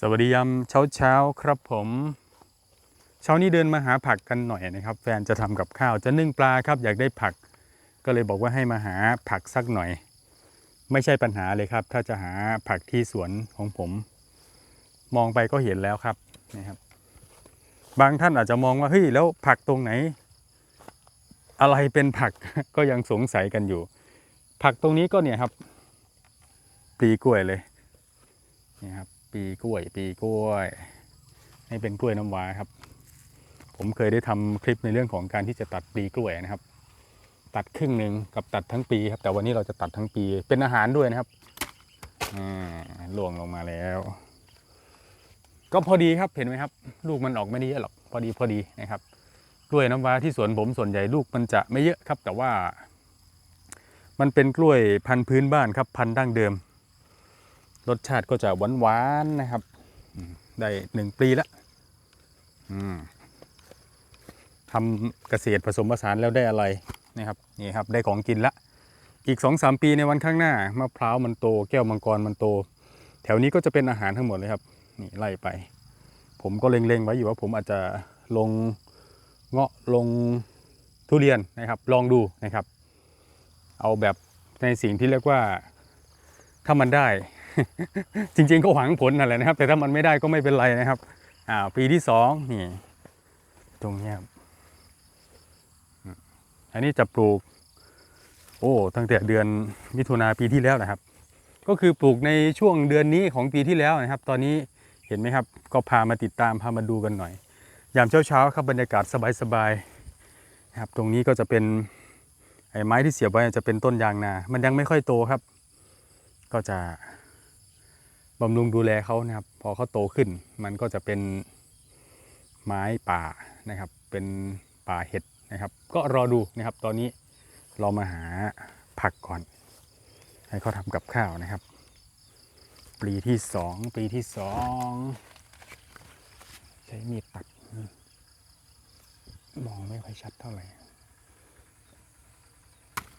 สวัสดียามเช้าเช้าๆครับผม เช้านี้เดินมาหาผักกันหน่อยนะครับ แฟนจะทำกับข้าวจะนึ่งปลาครับอยากได้ผัก ก็เลยบอกว่าให้มาหาผักสักหน่อย ไม่ใช่ปัญหาเลยครับ ถ้าจะหาผักที่สวนของผม มองไปก็เห็นแล้วครับนะครับ บางท่านอาจจะมองว่าเฮ้ยแล้วผักตรงไหน อะไรเป็นผักก็ยังสงสัยกันอยู่ ผักตรงนี้ก็เนี่ยครับปลีกล้วยเลยนี่ครับ ปีกล้วย ปีกล้วยนี่เป็นกล้วยน้ำว้าครับ ผมเคยได้ทำคลิปในเรื่องของการที่จะตัดปีกล้วยนะครับ ตัดครึ่งหนึ่งกับตัดทั้งปีครับ แต่วันนี้เราจะตัดทั้งปี เป็นอาหารด้วยนะครับอล่วงลงมาแล้ว ก็พอดีครับเห็นไหมครับ ลูกมันออกไม่ได้เยอะหรอกพอดีพอดีนะครับกล้วยน้ำว้าที่สวนผมส่วนใหญ่ลูกมันจะไม่เยอะครับ แต่ว่า มันเป็นกล้วยพันธุ์พื้นบ้านครับ พันธุ์ดั้งเดิม รสชาติก็จะหวานหวานๆนะครับ ได้หนึ่งปีละอืมทำเกษตรผสมผสานแล้วได้อะไรนะครับนี่ครับได้ของกินละ อีกสองสามปีในวันข้างหน้ามะพร้าวมันโต แก้วมังกรมันโต แถวนี้ก็จะเป็นอาหารทั้งหมดเลยครับนี่ไล่ไป ผมก็เล็งๆไว้อยู่ว่าผมอาจจะลงเงาะลงทุเรียนนะครับ ลองดูนะครับ เอาแบบในสิ่งที่เรียกว่าถ้ามันได้ จริงๆก็หวังผลนั่นแหละนะครับ แต่ถ้ามันไม่ได้ก็ไม่เป็นไรนะครับ อ่า ปีที่สองนี่ ตรงนี้ครับอันนี้จะปลูก โอ้ตั้งแต่เดือนมิถุนาปีที่แล้วนะครับ ก็คือปลูกในช่วงเดือนนี้ของปีที่แล้วนะครับ ตอนนี้เห็นไหมครับ ก็พามาติดตามพามาดูกันหน่อย ยามเช้าๆครับบรรยากาศสบายๆนะครับ ตรงนี้ก็จะเป็นไอ้ไม้ที่เสียบไว้จะเป็นต้นยางนา มันยังไม่ค่อยโตครับ ก็จะ บำรุงดูแลเขานะครับ พอเขาโตขึ้น มันก็จะเป็นไม้ป่านะครับ เป็นป่าเห็ดนะครับ ก็รอดูนะครับ ตอนนี้เรามาหาผักก่อน ให้เขาทำกับข้าวนะครับปีที่สองปีที่สองใช้มีดตัดมองไม่ค่อยชัดเท่าไหร่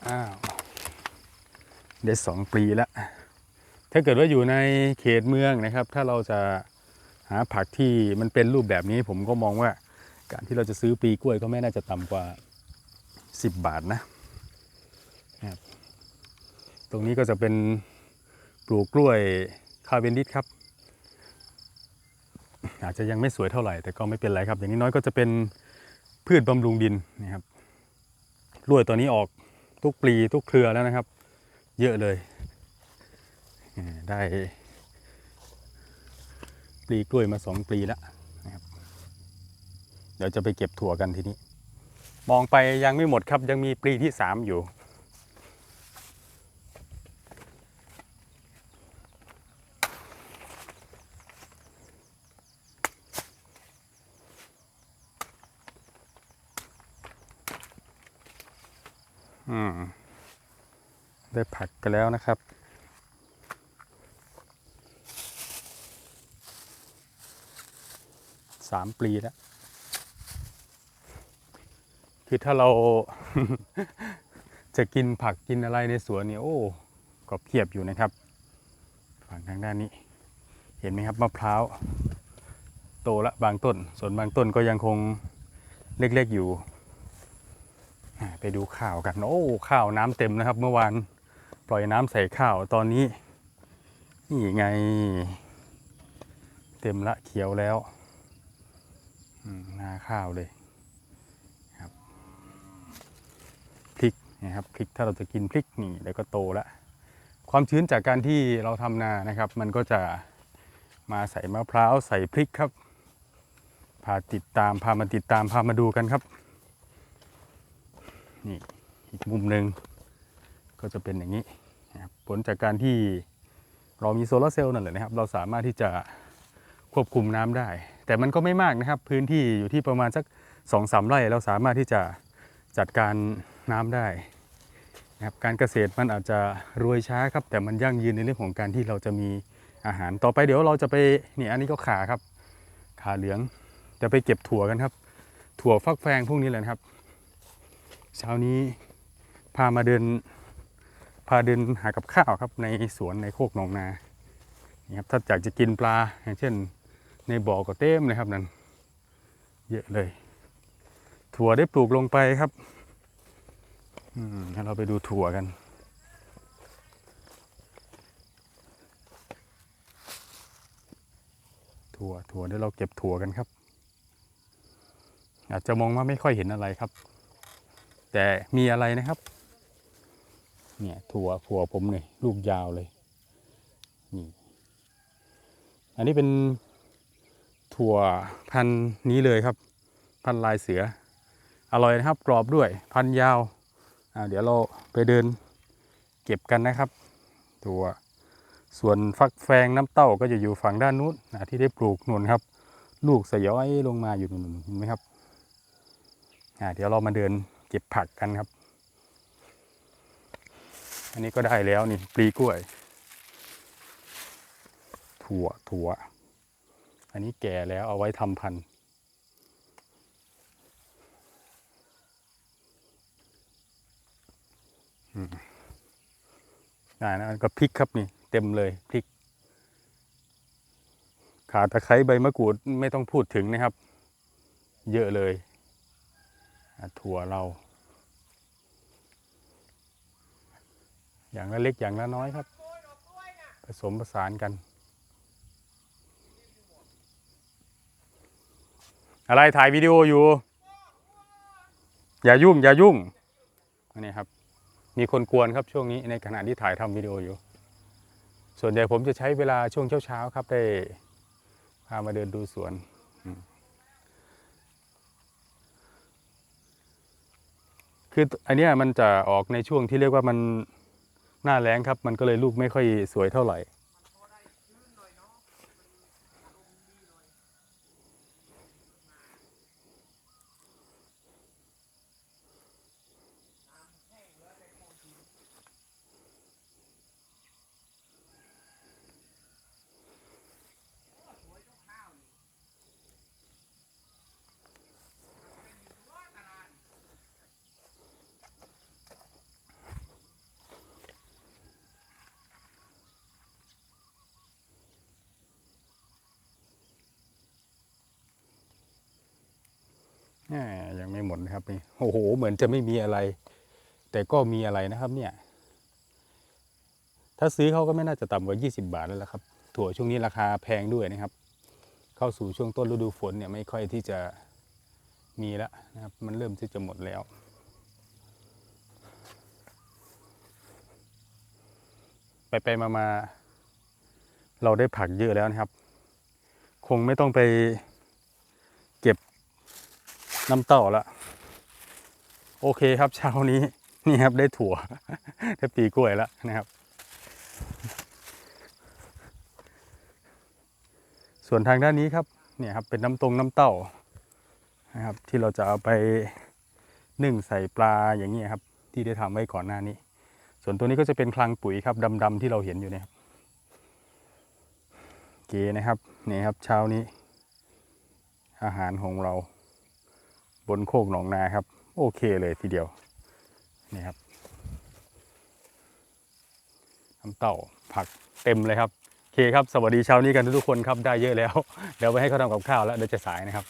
อ้าวได้สองปีแล้ว ถ้าเกิดว่าอยู่ในเขตเมืองนะครับ ถ้าเราจะหาผักที่มันเป็นรูปแบบนี้ผมก็มองว่า การที่เราจะซื้อปลีกล้วยก็ไม่น่าจะต่ำกว่า 10 บาทนะนะครับตรงนี้ก็จะเป็นปลูกกล้วยคาเวนดิสครับ อาจจะยังไม่สวยเท่าไหร่ แต่ก็ไม่เป็นไรครับ อย่างนี้น้อยก็จะเป็นพืชบำรุงดินนะครับกล้วยตัวนี้ออกทุกปลีทุกเครือแล้วนะครับ เยอะเลย ได้ปลีกล้วยมาสองปลีแล้วนะครับ เดี๋ยวจะไปเก็บถั่วกันทีนี้ มองไปยังไม่หมดครับยังมีปลีที่สามอยู่ อืม ได้ผักกันแล้วนะครับ สามปีแล้ว คือถ้าเราจะกินผักกินอะไรในสวนเนี่ยโอ้ก็เพียบอยู่นะครับ ฝั่งทางด้านนี้ เห็นไหมครับมะพร้าวโตละบางต้น ส่วนบางต้นก็ยังคงเล็กๆอยู่ ไปดูข้าวกัน โอ้ข้าวน้ำเต็มนะครับ เมื่อวานปล่อยน้ำใส่ข้าวตอนนี้ นี่ไง เต็มละเขียวแล้ว ข้าวเลยครับพริกนะครับพริกถ้าเราจะกินพริกนี่แล้วก็โตแล้วความชื้นจากการที่เราทำนานะครับ มันก็จะมาใส่มะพร้าวใส่พริกครับพาติดตามพามาติดตามพามาดูกันครับนี่อีกมุมหนึ่งก็จะเป็นอย่างนี้ผลจากการที่เรามีโซลาร์เซลล์นั่นแหละนะครับ เราสามารถที่จะ ควบคุมน้ำได้ แต่มันก็ไม่มากนะครับ พื้นที่อยู่ที่ประมาณสักสองสามไร่เราสามารถที่จะจัดการน้ำได้นะครับการเกษตรมันอาจจะรวยช้าครับ แต่มันยั่งยืนในเรื่องของการที่เราจะมีอาหารต่อไปเดี๋ยวเราจะไปนี่อันนี้ก็ขาครับ ขาเหลืองจะไปเก็บถั่วกันครับ ถั่วฟักแฟงพวกนี้แหละนะครับ เช้านี้พามาเดินพาเดินหากับข้าวครับในสวนในโคกหนองนานี่ครับถ้าอยากจะกินปลาอย่างเช่น ในบ่อก็เต็มเลยครับนั่นเยอะเลย ถั่วได้ปลูกลงไปครับอืมให้เราไปดูถั่วกัน ถั่วถั่วเดี๋ยวเราเก็บถั่วกันครับ อาจจะมองว่าไม่ค่อยเห็นอะไรครับ แต่มีอะไรนะครับ เนี่ยถั่วถั่วผมเนี่ยลูกยาวเลยนี่อันนี้เป็น ถั่วพันนี้เลยครับ พันลายเสือ อร่อยนะครับกรอบด้วยพันยาวอ่าเดี๋ยวเราไปเดินเก็บกันนะครับ ถั่วส่วนฟักแฟงน้ำเต้าก็จะอยู่ฝั่งด้านนู้นที่ได้ปลูกนุ่นครับ ลูกสยอยลงมาอยู่นุ่นเห็นไหมครับเดี๋ยวเรามาเดินเก็บผักกันครับ อันนี้ก็ได้แล้วนี่ปลีกล้วย ถั่วถั่ว อันนี้แก่แล้วเอาไว้ทำพันธุ์อ่านะก็พริกครับนี่ เต็มเลยพริก ขาตะไคร้ใบมะกรูดไม่ต้องพูดถึงนะครับ เยอะเลย ถั่วเรา อย่างละเล็กอย่างละน้อยครับ ผสมผสานกัน อะไรถ่ายวิดีโออยู่ อย่ายุ่ง อย่ายุ่งนนี้ครับ มีคนกวนครับช่วงนี้ในขณะที่ถ่ายทำวิดีโออยู่ ส่วนใหญ่ผมจะใช้เวลาช่วงเช้าๆครับได้พามาเดินดูสวนคืออันนี้มันจะออกในช่วงที่เรียกว่ามันหน้าแล้งครับ มันก็เลยลูกไม่ค่อยสวยเท่าไหร่ ยังไม่หมดนะครับนี่โอ้โห เหมือนจะไม่มีอะไร แต่ก็มีอะไรนะครับ เนี่ย ถ้าซื้อเขาก็ไม่น่าจะต่ำกว่า 20 บาทแล้วละครับ ถั่วช่วงนี้ราคาแพงด้วยนะครับ เข้าสู่ช่วงต้นฤดูฝนเนี่ยไม่ค่อยที่จะมีแล้วนะครับ มันเริ่มที่จะหมดแล้วไปไปมามาเราได้ผักเยอะแล้วนะครับ คงไม่ต้องไป น้ำเต้าละโอเคครับเช้านี้นี่ครับได้ถั่วได้ปีกล้วยแล้วนะครับ ส่วนทางด้านนี้ครับเนี่ยครับเป็นน้ำตรงน้ำเต้านะครับ ที่เราจะเอาไปนึ่งใส่ปลาอย่างนี้ครับ ที่ได้ทำไว้ก่อนหน้านี้ ส่วนตัวนี้ก็จะเป็นคลังปุ๋ยครับดำๆที่เราเห็นอยู่เนี่ยครับเก๋นะครับนี่ครับเช้านี้ อาหารของเรา บนโคกหนองนาครับ โอเคเลยทีเดียวนี่ครับน้ำเต่าผักเต็มเลยครับโอเคครับสวัสดีเช้านี้กันทุกคนครับได้เยอะแล้ว เดี๋ยวไปให้เขาทำกับข้าวแล้วเดี๋ยวจะสายนะครับ